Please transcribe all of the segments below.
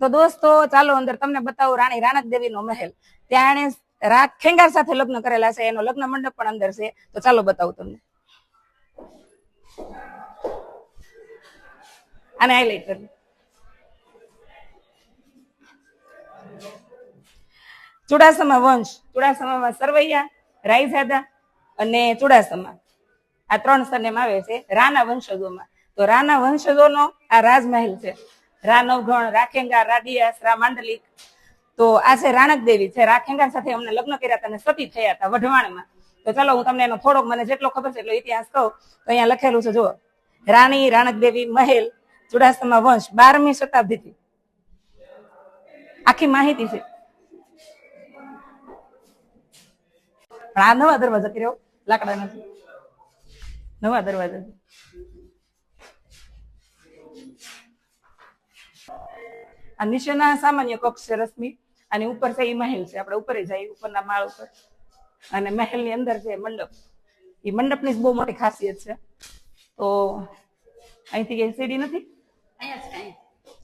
તો દોસ્તો, ચાલો અંદર તમને બતાવું રાણી રાણક દેવી નો મહેલ. ત્યાં એને રાગ ખેંગાર સાથે લગ્ન કરેલા છે, એનો લગ્ન મંડપ પણ અંદર છે. તો ચાલો બતાવું તમને. આને હાઈલાઈટ કરી. ચુડાસમા વંશ. ચુડાસમામાં સરવૈયા, રાયઝાદા અને ચુડાસમા. આ ત્રણ સરનેમ આવે છે, રાના વંશજોમાં. તો રાના વંશજોનો આ રાજમહેલ છે. રા નવઘણ રાખેંગાર રાડિયાસ રા માંડલિક તો આ છે રાણક દેવી છે. રાખેંગા સાથે અમને લગ્ન કર્યા હતા અને સતી થયા હતા વઢવાણમાં. તો ચલો હું તમને એનો થોડોક મને જેટલો ખબર છે એટલો ઇતિહાસ કહું. તો અહીંયા લખેલું છે, જુઓ. રાણી, રાણક દેવી, મહેલ, ચુડાસમા વંશ, બારમી શતાબ્દીથી. આખી માહિતી છે. પણ આ નવા દરવાજા કર્યો લાકડા નથી નવા દરવાજા આ નીચેના સામાન્ય કક્ષ છે રશ્મિ અને ઉપર છે એ મહેલ છે. આપણે ઉપર જાય ઉપરના માળ ઉપર. અને મહેલની અંદર છે મંડપ. એ મંડપની જ બહુ મોટી ખાસિયત છે. તો અહીંથી કઈ સીડી નથી?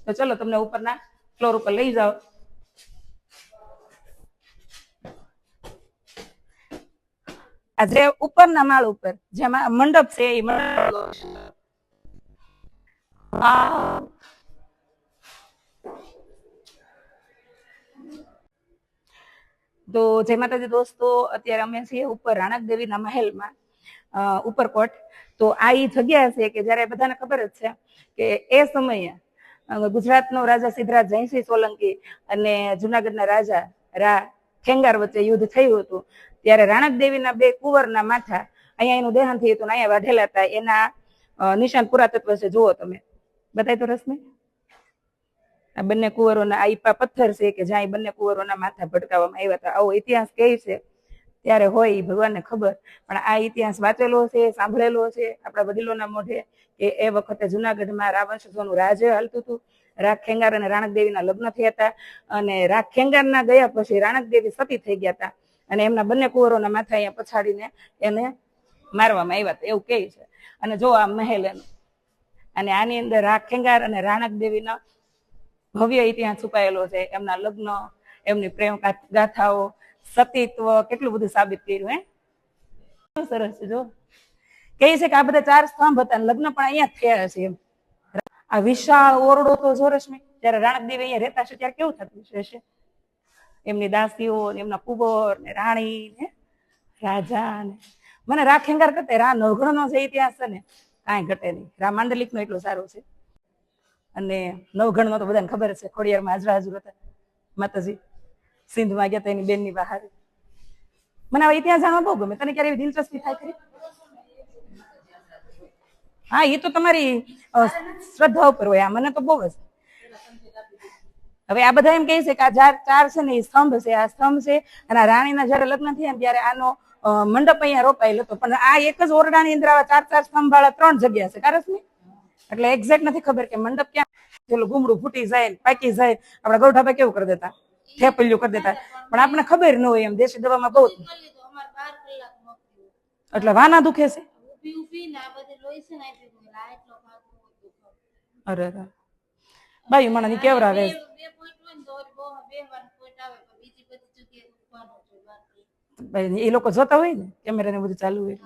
તો ચલો તમને ઉપરના ફ્લોર ઉપર લઈ જાઓ. આ જે ઉપરના માળ ઉપર જેમાં મંડપ છે એ મંડપ. તો જય માતાજી દોસ્તો, અત્યારે અમે છીએ ઉપર રાણક દેવીના મહેલમાં ઉપરકોટ તો આ એ જગ્યા છે કે જ્યારે બધાને ખબર જ છે કે એ સમયે ગુજરાતનો રાજા સિદ્ધરાજ જયસિંહ સોલંકી અને જુનાગઢના રાજા રા ખેંગાર વચ્ચે યુદ્ધ થયું હતું. ત્યારે રાણક દેવીના બે કુંવરના માથા અહીંયા એનું દેહાંત થયું હતું અહીંયા વાઢેલા હતા. એના નિશાન પુરાતત્વ છે. જુઓ તમે. બતાય તો રશ્મિ. આ બંને કુંવરોના આઈપા પથ્થર છે કે જ્યાં બંને કુંવરોના માથા ભટકાવવામાં આવ્યા હતા. આવો ઇતિહાસ કહે છે, ત્યારે હોય એ ભગવાનને ખબર. પણ આ ઇતિહાસ વાંચેલો છે, સાંભળેલો છે, આપણા વડીલોના મોઢે, કે એ વખતે જુનાગઢમાં રાવણસોનું રાજે હાલતું હતું. રાખ ખેંગાર અને રાણકદેવીના લગ્ન થયા હતા. અને રાગ ખેંગારના ગયા પછી રાણકદેવી સતી થઈ ગયા હતા. અને એમના બંને કુંવરોના માથા અહીંયા પછાડીને એને મારવામાં આવ્યા હતા. એવું કહે છે. અને જો આ મહેલ એનું અને આની અંદર રાખ ખેંગાર અને રાણક દેવીના ભવ્ય ઇતિહાસ છુપાયેલો છે. એમના લગ્ન, એમની પ્રેમ ગાથાઓ, સતીત્વ, કેટલું બધું સાબિત કર્યું, હે? સરસ છે, જો. કહે છે કે આ બધા ચાર સ્તંભ હતા લગ્ન પણ અહીંયા થયા છે. આ વિશાળ ઓરડો તો જો રશ્મિ, જયારે રાણક દેવી અહીંયા રહેતા છે ત્યારે કેવું થતું હશે એમની દાસીઓ, ને એમના કુંવર, ને રાણી, ને રાજા, ને મને રાખેંગાર કરતા રા નવઘણનો જે ઇતિહાસ છે ને કાંઈ ઘટે નહીં. રા માંડલિક નો એટલો સારો છે. અને નવઘણમાં તો બધાને ખબર છે, ખોડિયારમાં હાજરા હાજર હતા, માતાજી. સિંધમાં ગયા એની બેનની બહાર. મને હવે ઇતિહાસ જાણવા બહુ ગમે. તને ક્યારે દિલચસ્પી થાય ખરી? હા એ તો તમારી શ્રદ્ધા ઉપર હોય. મને તો બહુ જ. હવે આ બધા એમ કહે છે કે આ ચાર ચાર છે ને એ સ્તંભ છે. આ સ્તંભ છે અને આ રાણીના જયારે લગ્ન થયા ત્યારે આનો મંડપ અહીંયા રોપાયેલો હતો. પણ આ એક જ ઓરડાની અંદર આવા ચાર ચાર સ્તંભ વાળા ત્રણ જગ્યા છે. કારસની એટલે એક્ઝેક્ટ નથી ખબર કે મંડપ ક્યાં પેલું ગુમડું ફૂટી જાય પાકી જાય આપડા ગૌઠાભાઈ કેવું કરી દેતા? થેપલિયું કરી દેતા. પણ આપણને ખબર ન હોય એમ દેશી દવામાં બહુ એટલે વાના દુખે છે? અરે બાઈ મને કેવરાવે એ લોકો જોતા હોય ને કેમેરા ને બધું ચાલુ હોય